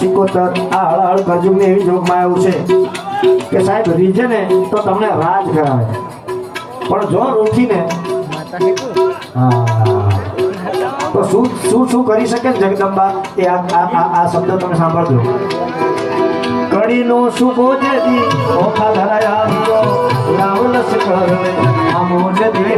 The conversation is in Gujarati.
તો આ હળહળ કરજુગની એવી જોગમાં આવ્યું છે. કે સાહેબ રીજે ને તો તમને રાજ કરાવે. પણ જો રૂઠીને હા. તો શું શું શું કરી શકે જગદંબા? એ આ આ શબ્દ તમે સાંભળજો. કડીનો સુકો જેથી ઓખા ધરાયા આવ્યો. રાવલ સકળે આમો જતી